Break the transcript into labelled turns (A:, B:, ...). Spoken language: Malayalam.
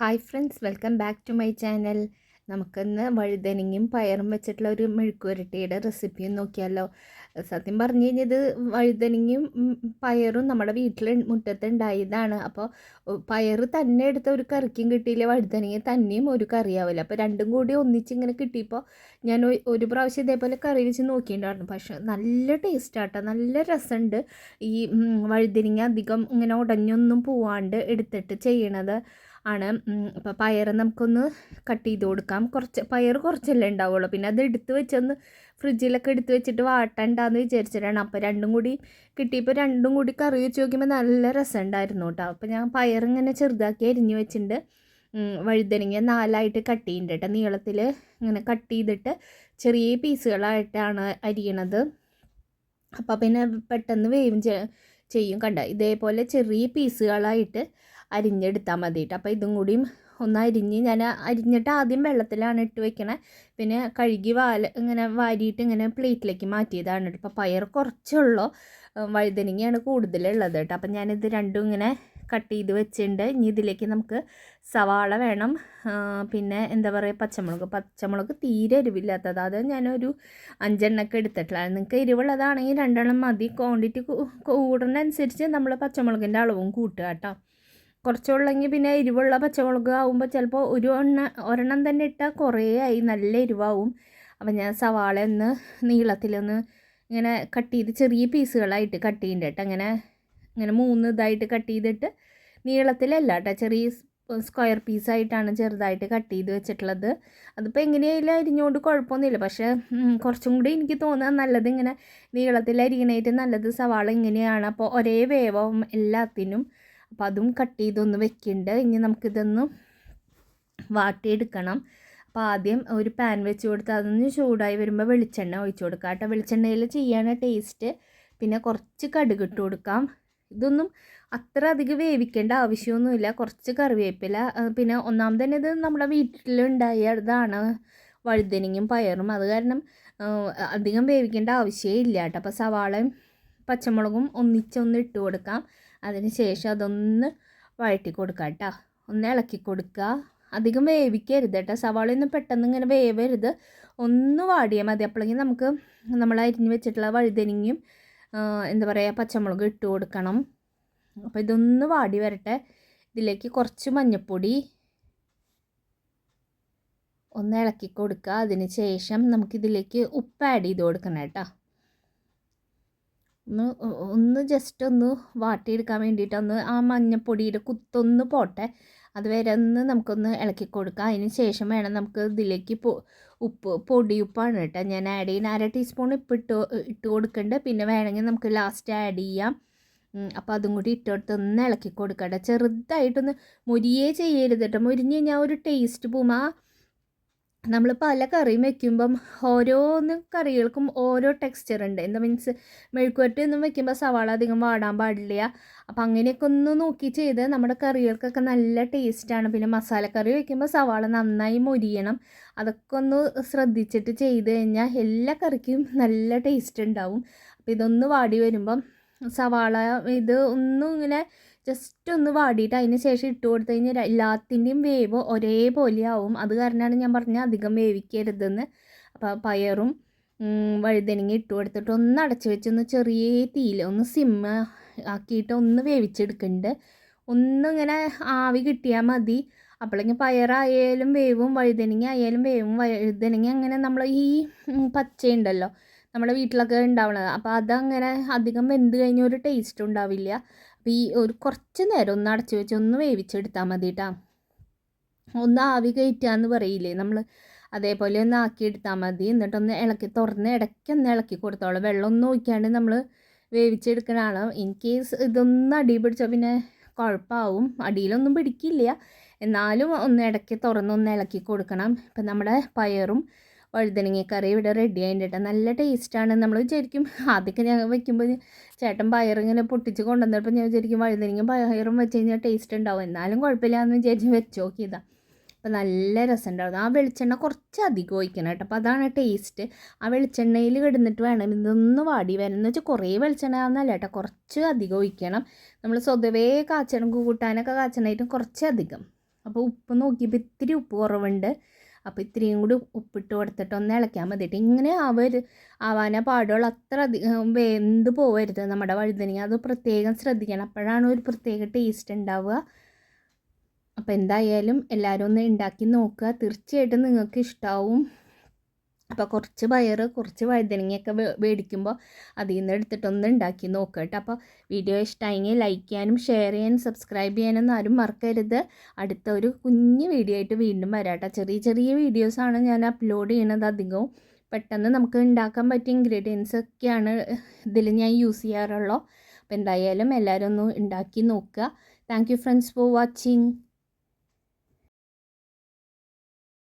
A: Hi friends welcome back to my channel നമുക്കിന്ന് വഴുതനങ്ങയും പയറും വെച്ചിട്ടുള്ള ഒരു മെഴുക്കുവരട്ടിയുടെ റെസിപ്പിയും നോക്കിയാലോ. സത്യം പറഞ്ഞു കഴിഞ്ഞാൽ ഇത് വഴുതനങ്ങയും പയറും നമ്മുടെ വീട്ടിൽ മുറ്റത്ത് ഉണ്ടായതാണ് അപ്പോൾ പയറ് തന്നെ എടുത്ത ഒരു കറിക്കും കിട്ടിയില്ല വഴുതനങ്ങ തന്നെയും ഒരു കറിയാവില്ല. അപ്പോൾ രണ്ടും കൂടി ഒന്നിച്ച് ഇങ്ങനെ കിട്ടിയപ്പോൾ ഞാൻ ഒരു പ്രാവശ്യം ഇതേപോലെ കറി വെച്ച് നോക്കിയിട്ടുണ്ടായിരുന്നു. പക്ഷെ നല്ല ടേസ്റ്റാട്ടോ നല്ല രസമുണ്ട് ഈ വഴുതനങ്ങ അധികം ഇങ്ങനെ ഉടഞ്ഞൊന്നും പോവാണ്ട് എടുത്തിട്ട് ചെയ്യണത്. ആണ്. അപ്പോൾ പയർ നമുക്കൊന്ന് കട്ട് ചെയ്ത് കൊടുക്കാം. കുറച്ച് പയർ കുറച്ചല്ലേ ഉണ്ടാവുള്ളൂ. പിന്നെ അത് എടുത്ത് വെച്ചൊന്ന് ഫ്രിഡ്ജിലൊക്കെ എടുത്ത് വെച്ചിട്ട് വാട്ടണ്ടാന്ന് വിചാരിച്ചിട്ടാണ്. അപ്പോൾ രണ്ടും കൂടി കിട്ടിയപ്പോൾ രണ്ടും കൂടി കറി വെച്ച് നോക്കുമ്പോൾ നല്ല രസമുണ്ടായിരുന്നു കേട്ടോ അപ്പോൾ ഞാൻ പയർ ഇങ്ങനെ ചെറുതാക്കി അരിഞ്ഞ് വെച്ചിട്ടുണ്ട് വഴുതനങ്ങ നാലായിട്ട് കട്ട് ചെയ്യുന്നുണ്ട് കേട്ടോ നീളത്തിൽ ഇങ്ങനെ കട്ട് ചെയ്തിട്ട് ചെറിയ പീസുകളായിട്ടാണ് അരിയണത്. അപ്പോൾ പിന്നെ പെട്ടെന്ന് വേവും ചെയ്യും കണ്ട? ഇതേപോലെ ചെറിയ പീസുകളായിട്ട് അരിഞ്ഞെടുത്താൽ മതി കേട്ടോ അപ്പോൾ ഇതും കൂടിയും ഒന്ന് അരിഞ്ഞ് ഞാൻ അരിഞ്ഞിട്ട് ആദ്യം വെള്ളത്തിലാണ് ഇട്ട് വെക്കണേ. പിന്നെ കഴുകി വാല ഇങ്ങനെ വാരിയിട്ട് ഇങ്ങനെ പ്ലേറ്റിലേക്ക് മാറ്റിയതാണ് കേട്ടോ. ഇപ്പോൾ പയർ കുറച്ചുള്ളൂ വഴുതനങ്ങയാണ് കൂടുതലുള്ളത് കേട്ടോ. അപ്പം ഞാനിത് രണ്ടും ഇങ്ങനെ കട്ട് ചെയ്ത് വെച്ചിട്ടുണ്ട്. ഇനി ഇതിലേക്ക് നമുക്ക് സവാള വേണം. പിന്നെ എന്താ പറയുക പച്ചമുളക്. പച്ചമുളക് തീരെ എരിവില്ലാത്തത്. അത് ഞാനൊരു അഞ്ചെണ്ണൊക്കെ എടുത്തിട്ടുള്ള നിങ്ങൾക്ക് എരിവുള്ളതാണെങ്കിൽ രണ്ടെണ്ണം മതി. ക്വാണ്ടിറ്റി കൂടുന്നതനുസരിച്ച് നമ്മൾ പച്ചമുളകിന്റെ അളവും കൂട്ടുക കേട്ടോ. കുറച്ചുള്ളെങ്കിൽ പിന്നെ എരിവുള്ള പച്ചമുളക് ആവുമ്പോൾ ചിലപ്പോൾ ഒരു എണ്ണ ഒരെണ്ണം തന്നെ ഇട്ടാൽ കുറേ ആയി നല്ല എരിവാവും. അപ്പം ഞാൻ സവാള ഒന്ന് നീളത്തിലൊന്ന് ഇങ്ങനെ കട്ട് ചെയ്ത് ചെറിയ പീസുകളായിട്ട് കട്ട് കേട്ടോ. അങ്ങനെ ഇങ്ങനെ മൂന്ന് ഇതായിട്ട് കട്ട് ചെയ്തിട്ട് നീളത്തിലല്ല കേട്ടോ. ചെറിയ സ്ക്വയർ പീസായിട്ടാണ് ചെറുതായിട്ട് കട്ട് ചെയ്ത് വെച്ചിട്ടുള്ളത്. അതിപ്പോൾ എങ്ങനെയായാലും അരിഞ്ഞുകൊണ്ട് കുഴപ്പമൊന്നുമില്ല പക്ഷേ കുറച്ചും കൂടി എനിക്ക് തോന്നുക നല്ലത് ഇങ്ങനെ നീളത്തിൽ അരിയണേറ്റ് നല്ലത് സവാള ഇങ്ങനെയാണ്. അപ്പോൾ ഒരേ വേവം എല്ലാത്തിനും അപ്പോൾ അതും കട്ട് ചെയ്തൊന്ന് വെക്കുന്നുണ്ട് ഇനി നമുക്കിതൊന്ന് വാട്ടിയെടുക്കണം. അപ്പോൾ ആദ്യം ഒരു പാൻ വെച്ച് കൊടുത്ത് അതൊന്ന് ചൂടായി വരുമ്പോൾ വെളിച്ചെണ്ണ ഒഴിച്ചു കൊടുക്കാം കേട്ടോ. വെളിച്ചെണ്ണയിൽ ചെയ്യാണ് ടേസ്റ്റ് പിന്നെ കുറച്ച് കടുക് ഇട്ട് കൊടുക്കാം. ഇതൊന്നും അത്ര അധികം വേവിക്കേണ്ട ആവശ്യമൊന്നുമില്ല. കുറച്ച് കറിവേപ്പില പിന്നെ ഒന്നാമത് തന്നെ ഇത് നമ്മുടെ വീട്ടിലുണ്ടായതാണ് വഴുതനങ്ങയും പയറും. അത് കാരണം അധികം വേവിക്കേണ്ട ആവശ്യമേ ഇല്ല കേട്ടോ. അപ്പോൾ സവാളയും പച്ചമുളകും ഒന്നിച്ചൊന്ന് ഇട്ട് കൊടുക്കാം. അതിന് ശേഷം അതൊന്ന് വഴറ്റി കൊടുക്കാം കേട്ടോ. ഒന്ന് ഇളക്കി കൊടുക്കുക. അധികം വേവിക്കരുത് കേട്ടോ. സവാളയൊന്നും പെട്ടെന്ന് ഇങ്ങനെ വേവരുത്. ഒന്ന് വാടിയാൽ മതി. അപ്പോഴെങ്കിൽ നമുക്ക് നമ്മൾ അരിഞ്ഞ് വെച്ചിട്ടുള്ള വഴുതനങ്ങയും എന്താ പറയുക പച്ചമുളക് ഇട്ട് കൊടുക്കണം. അപ്പോൾ ഇതൊന്ന് വാടി വരട്ടെ. ഇതിലേക്ക് കുറച്ച് മഞ്ഞൾപ്പൊടി ഒന്ന് ഇളക്കി കൊടുക്കുക. അതിന് ശേഷം നമുക്കിതിലേക്ക് ഉപ്പ് ആഡ് ചെയ്ത് കൊടുക്കണം കേട്ടോ. ഒന്ന് ഒന്ന് ജസ്റ്റ് ഒന്ന് വാട്ടിയെടുക്കാൻ വേണ്ടിയിട്ട് ഒന്ന് ആ മഞ്ഞപ്പൊടിയുടെ കുത്തൊന്ന് പോട്ടെ. അതുവരെ ഒന്ന് നമുക്കൊന്ന് ഇളക്കി കൊടുക്കാം. അതിന് ശേഷം വേണം നമുക്ക് ഇതിലേക്ക് പൊ ഉപ്പ് പൊടിയുപ്പാണ് കേട്ടോ. ഞാൻ ആഡ് ചെയ്യുന്ന അര ടീസ്പൂൺ ഇപ്പം ഇട്ട് ഇട്ട് കൊടുക്കുന്നുണ്ട് പിന്നെ വേണമെങ്കിൽ നമുക്ക് ലാസ്റ്റ് ആഡ് ചെയ്യാം. അപ്പോൾ അതും കൂടി ഇട്ടെടുത്ത് ഒന്ന് ഇളക്കി കൊടുക്കട്ടെ. ചെറുതായിട്ടൊന്ന് മുരിയേ ചെയ്യരുത് കേട്ടോ. മുരിഞ്ഞ് കഴിഞ്ഞാൽ ഒരു ടേസ്റ്റ് പോകും. ആ നമ്മൾ പല കറിയും വെക്കുമ്പം ഓരോന്ന് കറികൾക്കും ഓരോ ടെക്സ്ചർ ഉണ്ട്. എന്താ മീൻസ് മെഴുക്കുവരട്ടി ഒന്നും വെക്കുമ്പോൾ സവാള അധികം വാടാൻ പാടില്ല. അപ്പം അങ്ങനെയൊക്കെ ഒന്ന് നോക്കി ചെയ്ത് നമ്മുടെ കറികൾക്കൊക്കെ നല്ല ടേസ്റ്റാണ് പിന്നെ മസാലക്കറി വെക്കുമ്പോൾ സവാള നന്നായി മൊരിയണം. അതൊക്കെ ഒന്ന് ശ്രദ്ധിച്ചിട്ട് ചെയ്ത് കഴിഞ്ഞാൽ എല്ലാ കറിക്കും നല്ല ടേസ്റ്റ് ഉണ്ടാവും. അപ്പോൾ ഇതൊന്ന് വാടി വരുമ്പം സവാള ഇത് ഒന്നും ഇങ്ങനെ ജസ്റ്റ് ഒന്ന് വാടിയിട്ട് അതിന് ശേഷം ഇട്ട് കൊടുത്തു കഴിഞ്ഞാൽ എല്ലാത്തിന്റെയും വേവ് ഒരേപോലെ ആവും അത് കാരണമാണ് ഞാൻ പറഞ്ഞത് അധികം വേവിക്കരുതെന്ന്. അപ്പോൾ പയറും വഴുതനങ്ങ ഇട്ട് കൊടുത്തിട്ട് ഒന്ന് അടച്ചു വെച്ച് ഒന്ന് ചെറിയ തീയിൽ ഒന്ന് സിമ്മ ആക്കിയിട്ട് ഒന്ന് വേവിച്ചെടുക്കുന്നുണ്ട് ഒന്നിങ്ങനെ ആവി കിട്ടിയാൽ മതി. അപ്പോഴെങ്കിൽ പയറായാലും വേവും വഴുതനങ്ങ ആയാലും വേവും. വഴുതനങ്ങ അങ്ങനെ നമ്മൾ ഈ പച്ചയുണ്ടല്ലോ. നമ്മുടെ വീട്ടിലൊക്കെ ഉണ്ടാവുന്നത് അപ്പോൾ അതങ്ങനെ അധികം വെന്ത് കഴിഞ്ഞ ഒരു ടേസ്റ്റ് ഉണ്ടാവില്ല. അപ്പോൾ ഈ ഒരു കുറച്ച് നേരം ഒന്ന് അടച്ചു വെച്ച് ഒന്ന് വേവിച്ചെടുത്താൽ മതി കേട്ടോ ഒന്ന് ആവി കയറ്റുകയെന്ന് പറയില്ലേ നമ്മൾ അതേപോലെ ഒന്ന് ആക്കിയെടുത്താൽ മതി. എന്നിട്ടൊന്ന് ഇളക്കി തുറന്ന് ഇടയ്ക്ക് ഒന്ന് ഇളക്കി കൊടുത്തോളൂ. വെള്ളമൊന്നും ഒഴിക്കാണ്ട് നമ്മൾ വേവിച്ചെടുക്കണതാണ് ഇൻ കേസ് ഇതൊന്ന് അടി പിടിച്ചാൽ പിന്നെ കുഴപ്പമാവും അടിയിലൊന്നും പിടിക്കില്ല. എന്നാലും ഒന്ന് ഇടയ്ക്ക് തുറന്നൊന്ന് ഇളക്കി കൊടുക്കണം. ഇപ്പം നമ്മുടെ പയറും വഴുതനങ്ങക്കറി ഇവിടെ റെഡി ആയിട്ടുണ്ട്. നല്ല ടേസ്റ്റാണ് നമ്മൾ വിചാരിക്കും ആദ്യമൊക്കെ ഞാൻ വെക്കുമ്പോൾ ചേട്ടൻ പയറിങ്ങനെ പൊട്ടിച്ച് കൊണ്ടുവന്നപ്പോൾ ഞാൻ വിചാരിക്കും വഴുതനങ്ങ പയറും വെച്ച് കഴിഞ്ഞാൽ ടേസ്റ്റ് ഉണ്ടാവും. എന്നാലും കുഴപ്പമില്ല എന്ന് വിചാരിച്ച് വെച്ച് നോക്കിയതാണ് അപ്പോൾ നല്ല രസമുണ്ടായിരുന്നു. ആ വെളിച്ചെണ്ണ കുറച്ച് അധികം ഒഴിക്കണം കേട്ടോ. അപ്പോൾ അതാണ് ടേസ്റ്റ് ആ വെളിച്ചെണ്ണയിൽ കിടന്നിട്ട് വേണം ഇതൊന്ന് വാടി വരണം എന്ന് വെച്ചാൽ കുറേ വെളിച്ചെണ്ണ എന്നല്ല കേട്ടോ. കുറച്ച് അധികം ഒഴിക്കണം. നമ്മൾ സ്വതവേ കാച്ചണം കൂട്ടാനൊക്കെ കാച്ചണായിട്ടും കുറച്ച് അധികം അപ്പോൾ ഉപ്പ് നോക്കിയപ്പോൾ ഇത്തിരി ഉപ്പ് കുറവുണ്ട്. അപ്പോൾ ഇത്രയും കൂടി ഉപ്പിട്ട് കൊടുത്തിട്ട് ഒന്ന് ഇളക്കാൻ മതിയിട്ട് ഇങ്ങനെ അവർ ആവാന പാടുള്ളൂ. അത്ര അധികം വെന്ത് പോകരുത് നമ്മുടെ വഴുതനങ്ങ. അത് പ്രത്യേകം ശ്രദ്ധിക്കണം. അപ്പോഴാണ് ഒരു പ്രത്യേക ടേസ്റ്റ് ഉണ്ടാവുക. അപ്പോൾ എന്തായാലും എല്ലാവരും ഒന്ന് ഉണ്ടാക്കി നോക്കുക. തീർച്ചയായിട്ടും നിങ്ങൾക്ക് ഇഷ്ടമാവും അപ്പോൾ കുറച്ച് പയർ കുറച്ച് വഴുതനങ്ങയൊക്കെ മേടിക്കുമ്പോൾ അതിൽ നിന്ന് എടുത്തിട്ടൊന്ന് ഉണ്ടാക്കി നോക്കുക കേട്ടോ. അപ്പോൾ വീഡിയോ ഇഷ്ടമായെങ്കിൽ ലൈക്ക് ചെയ്യാനും ഷെയർ ചെയ്യാനും സബ്സ്ക്രൈബ് ചെയ്യാനൊന്നും ആരും മറക്കരുത്. അടുത്ത ഒരു കുഞ്ഞ് വീഡിയോ ആയിട്ട് വീണ്ടും വരാം കേട്ടോ. ചെറിയ ചെറിയ വീഡിയോസാണ് ഞാൻ അപ്ലോഡ് ചെയ്യണത് അധികവും. പെട്ടെന്ന് നമുക്ക് ഉണ്ടാക്കാൻ പറ്റിയ ഇൻഗ്രീഡിയൻസ് ഒക്കെയാണ് ഇതിൽ ഞാൻ യൂസ് ചെയ്യാറുള്ളത് അപ്പോൾ എന്തായാലും എല്ലാവരും ഒന്ന് ഉണ്ടാക്കി നോക്കുക. Thank you friends for watching